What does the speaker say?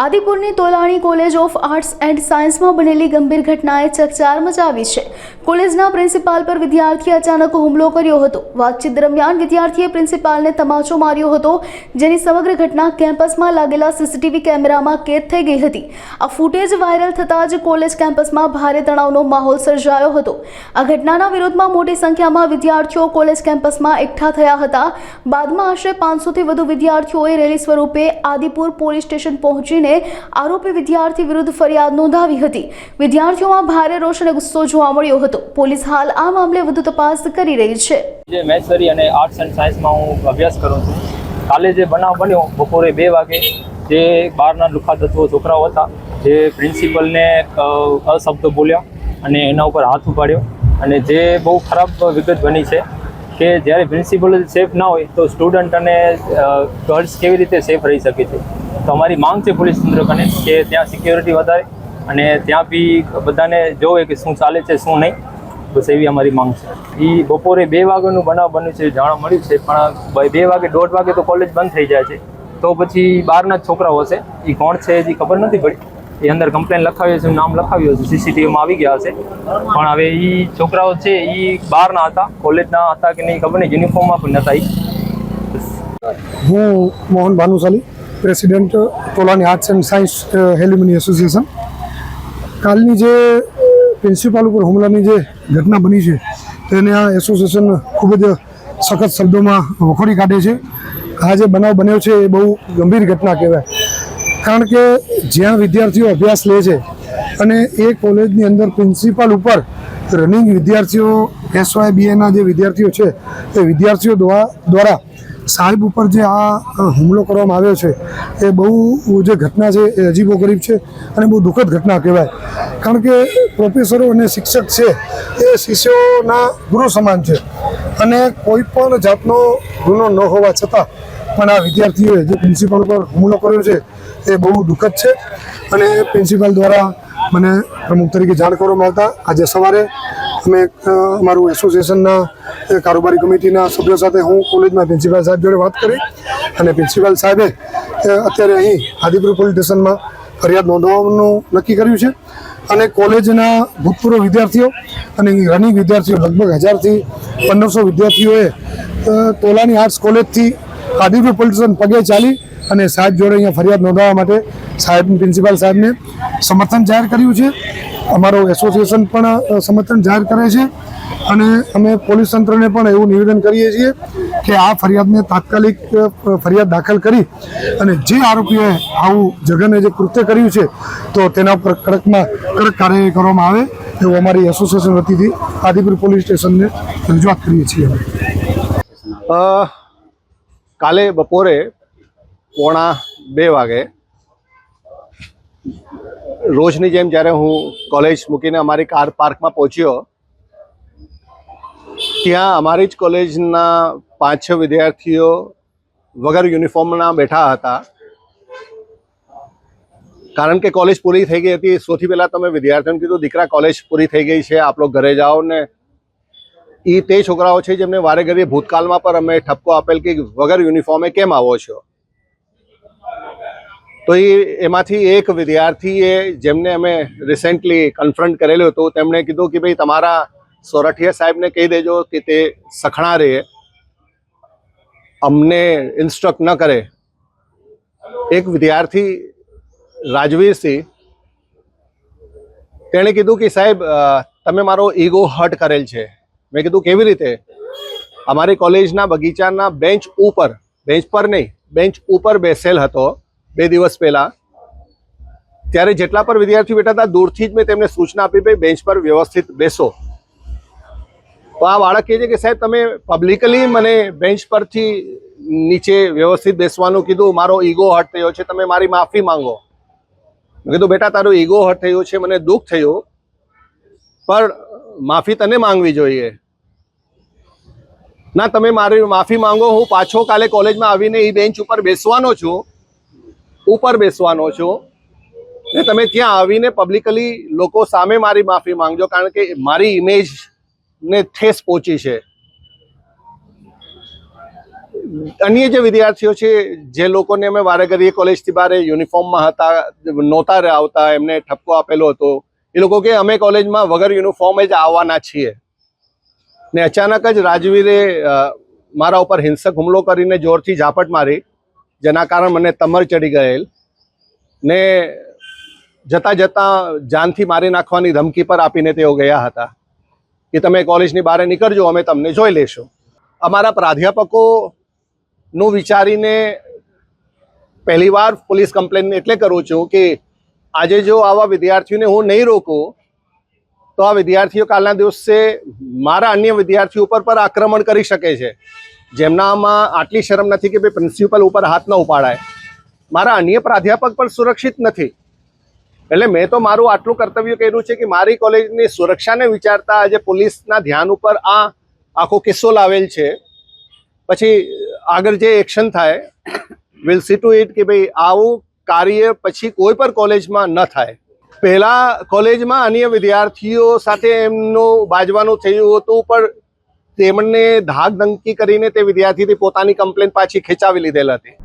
આદિપુરની Tolani college of arts and સાયન્સમાં બનેલી ગંભીર ઘટનાએ ચકચાર મચાવી છે. કોલેજના પ્રિન્સિપાલ પર વિદ્યાર્થીએ અચાનક હુમલો કર્યો હતો. વાતચીત દરમિયાન વિદ્યાર્થીએ પ્રિન્સિપાલને તમાચો માર્યો હતો, જેની સમગ્ર ઘટના કેમ્પસમાં લાગેલા સીસીટીવી કેમેરામાં કેદ થઈ ગઈ હતી. આ ફૂટેજ વાયરલ થતાં જ કોલેજ કેમ્પસમાં ભારે તણાવનો માહોલ સર્જાયો હતો. આ ઘટનાના વિરોધમાં મોટી સંખ્યામાં વિદ્યાર્થીઓ કોલેજ કેમ્પસમાં એકઠા થયા હતા. બાદમાં આશરે પાંચસોથી વધુ વિદ્યાર્થીઓએ રેલી સ્વરૂપે આદિપુર પોલીસ સ્ટેશન પહોંચીને આરોપી વિદ્યાર્થી વિરુદ્ધ ફરિયાદ નોંધાવી હતી. વિદ્યાર્થીઓમાં ભારે રોષ અને ગુસ્સો જોવા મળ્યો હતો. પોલીસ હાલ આ મામલે વધુ તપાસ કરી રહી છે. જે મેથ્સરી અને આર્ટ્સ એન્ડ સાયન્સમાં હું અભ્યાસ કરું છું. કાલે જે બનાવ બન્યો, બપોરે બે વાગે, જે બહારના લુખા તત્વો છોકરાઓ હતા, જે પ્રિન્સિપલને અશબ્દો બોલ્યા અને એના ઉપર હાથ ઉપાડ્યો. અને જે બહુ ખરાબ વિગત બની છે કે જ્યારે પ્રિન્સિપલ સેફ ના હોય, તો સ્ટુડન્ટ અને ગર્લ્સ કેવી રીતે સેફ રહી શકે છે? તો અમારી માંગ છે પોલીસ તંત્ર કે ત્યાં સિક્યોરિટી વધારે અને ત્યાં બી બધાને જોવે કે શું ચાલે છે, શું નહીં. બસ એવી અમારી માંગ છે. એ બપોરે બે વાગ્યાનું બનાવ બન્યું છે, જાણવા મળ્યું છે, પણ બે વાગે, દોઢ વાગે તો કોલેજ બંધ થઈ જાય છે. તો પછી બહારના જ છોકરાઓ હશે. એ કોણ છે એ ખબર નથી પડી. એ અંદર કમ્પ્લેન લખાવી છે નામ લખાવ્યું છે સીસીટીવીમાં આવી ગયા હશે. પણ હવે એ છોકરાઓ છે એ બહારના હતા કોલેજના હતા કે નહીં ખબર નહીં યુનિફોર્મમાં પણ નહોતા એ હું Mohan Bhanushali. President Tolani arts and science alumni association કાલની જે પ્રિન્સિપાલ ઉપર હુમલાની જે ઘટના બની છે, તેને આ એસોસિએશન ખૂબ જ સખત શબ્દોમાં વખોડી કાઢે છે. આ જે બનાવ બન્યો છે એ બહુ ગંભીર ઘટના કહેવાય. કારણ કે જ્યાં વિદ્યાર્થીઓ અભ્યાસ લે છે અને એ કોલેજની અંદર પ્રિન્સિપાલ ઉપર રનિંગ વિદ્યાર્થીઓ એસવાય બીએના જે વિદ્યાર્થીઓ છે, એ વિદ્યાર્થીઓ દ્વારા સાહેબ ઉપર જે આ હુમલો કરવામાં આવ્યો છે, એ બહુ જે ઘટના છે એ અજીબો ગરીબ છે અને બહુ દુઃખદ ઘટના કહેવાય. કારણ કે પ્રોફેસરો અને શિક્ષક છે, એ શિષ્યોના ગુરુ સમાન છે અને કોઈ પણ જાતનો ગુનો ન હોવા છતાં પણ આ વિદ્યાર્થીઓએ જે પ્રિન્સિપાલ પર હુમલો કર્યો છે, એ બહુ દુઃખદ છે અને પ્રિન્સિપાલ દ્વારા મને પ્રમુખ તરીકે જાણ કરવામાં આવતા. આજે સવારે અમે અમારું એસોસિએશનના કારોબારી કમિટીના સભ્યો સાથે હું કોલેજમાં પ્રિન્સિપાલ સાહેબ જોડે વાત કરી અને પ્રિન્સિપાલ સાહેબે અત્યારે અહીં આદિપુર પોલીસ સ્ટેશનમાં ફરિયાદ નોંધવાનું નક્કી કર્યું છે અને કોલેજના ભૂતપૂર્વ વિદ્યાર્થીઓ અને રનિંગ વિદ્યાર્થીઓ લગભગ હજારથી પંદરસો વિદ્યાર્થીઓએ તોલાની આર્ટ્સ કોલેજથી આદિપુર પોલીસ સ્ટેશન પગે ચાલી અને સાહેબ જોડે અહીંયા ફરિયાદ નોંધાવવા માટે સાહેબ પ્રિન્સિપાલ સાહેબને સમર્થન જાહેર કર્યું છે. અમારો એસોસિએશન પણ સમર્થન જાહેર કરે છે અને અમે પોલીસ તંત્રને પણ એવું નિવેદન કરીએ છીએ કે આ ફરિયાદને તાત્કાલિક ફરિયાદ દાખલ કરી અને જે આરોપીએ આવું જઘન્ય જે કૃત્ય કર્યું છે તો તેના ઉપર કડકમાં કડક કાર્યવાહી કરવામાં આવે એવું અમારી એસોસિએશન વતીથી આદિપુર પોલીસ સ્ટેશનને રજૂઆત કરીએ છીએ અમે. કાલે બપોરે પોણા બે વાગે રોજની જેમ જ્યારે હું કોલેજ મૂકીને અમારી કાર પાર્કમાં પહોંચ્યો, ત્યાં અમારી જ કોલેજના પાંચ છ વિદ્યાર્થીઓ વગર યુનિફોર્મના બેઠા હતા. કારણ કે કોલેજ પૂરી થઈ ગઈ હતી. સૌથી પહેલાં તમે વિદ્યાર્થીઓને કીધું, દીકરા કોલેજ પૂરી થઈ ગઈ છે. આપ લોકો ઘરે જાઓ ને એ તે છોકરાઓ છે જેમને વારે ઘડીએ ભૂતકાળમાં પણ અમે ઠપકો આપેલ કે વગર યુનિફોર્મે કેમ આવો છો? તો એ એમાંથી એક વિદ્યાર્થીએ જેમને અમે રિસેન્ટલી કન્ફ્રન્ટ કરેલું હતું, તેમણે કીધું કે ભાઈ તમારા સોરઠિયા સાહેબને કહી દેજો કે તે સખણા રહે, અમને ઇન્સ્ટ્રક્ટ ન કરે. એક વિદ્યાર્થી રાજવીરસિંહ તેણે કીધું કે સાહેબ તમે મારો ઈગો હર્ટ કરેલ છે. મેં કીધું, કેવી રીતે? અમારી કોલેજના બગીચાના બેન્ચ ઉપર, બેન્ચ પર નહીં, બેન્ચ ઉપર બેસેલ હતો બે દિવસ પહેલા. ત્યારે જેટલા પર વિદ્યાર્થીઓ બેઠા હતા, દૂરથી જ મેં તેમને સૂચના આપી ભાઈ બેન્ચ પર વ્યવસ્થિત બેસો. તો આ બાળક કહે છે કે, સાહેબ, તમે પબ્લિકલી મને બેન્ચ પરથી નીચે વ્યવસ્થિત બેસવાનું કીધું. મારો ઈગો હર્ટ થયો છે, તમે મારી માફી માંગો. મેં કીધું, બેટા, તારો ઈગો હર્ટ થયો છે, મને દુઃખ થયું. પણ માફી તને માંગવી જોઈએ. ના, તમે મારી માફી માંગો, હું પાછો કાલે કોલેજમાં આવીને એ બેન્ચ ઉપર બેસવાનો છું. ઉપર બેસવાનો છું. ને તમે ત્યાં આવીને પબ્લિકલી લોકો સામે મારી માફી માંગજો, કારણ કે મારી ઇમેજ ને ઠેસ પહોંચી છે. અન્ય જે વિદ્યાર્થીઓ છે, જે લોકોને અમે વારે ઘડીએ કોલેજથી બહાર યુનિફોર્મમાં હતા, નહોતા આવતા, એમને ઠપકો આપેલો હતો. એ લોકો કે અમે કોલેજમાં વગર યુનિફોર્મ જ આવવાના છીએ. ને અચાનક જ રાજવીરે મારા ઉપર હિંસક હુમલો કરીને જોરથી ઝાપટ મારી, જેના કારણે મને તમર ચડી ગયેલ. ને જતાં જતાં જાનથી મારી નાખવાની ધમકી પર આપીને તેઓ ગયા હતા. કે તમે કોલેજની બહાર નીકળજો, અમે તમને જોઈ લેશું. અમારા પ્રાધ્યાપકોનું વિચારીને પહેલીવાર પોલીસ કમ્પ્લેન એટલે કરું છું કે આજે જો આવા વિદ્યાર્થીઓને હું નહીં રોકું, તો આ વિદ્યાર્થીઓ કાલના દિવસે મારા અન્ય વિદ્યાર્થીઓ ઉપર પર આક્રમણ કરી શકે છે. જેમનામાં આટલી શરમ નથી કે ભાઈ પ્રિન્સિપલ ઉપર હાથ ન ઉપાડાય. મારા અન્ય પ્રાધ્યાપક પણ સુરક્ષિત નથી. એટલે મેં તો મારું આટલું કર્તવ્ય કર્યું છે કે મારી કોલેજની સુરક્ષાને વિચારતા આજે પોલીસના ધ્યાન ઉપર આ આખો કિસ્સો લાવેલ છે. પછી આગળ જે એક્શન થાય વિલ સી ટુ ઇટ કે ભાઈ આવું કાર્ય પછી કોઈ પણ કોલેજમાં ન થાય. પહેલા કોલેજમાં અન્ય વિદ્યાર્થીઓ સાથે એમનું બાજવાનું થયું હતું, પણ તેમણે ધાક ધમકી કરીને તે વિદ્યાર્થીથી પોતાની કમ્પ્લેન પાછી ખેંચાવી લીધેલ હતી.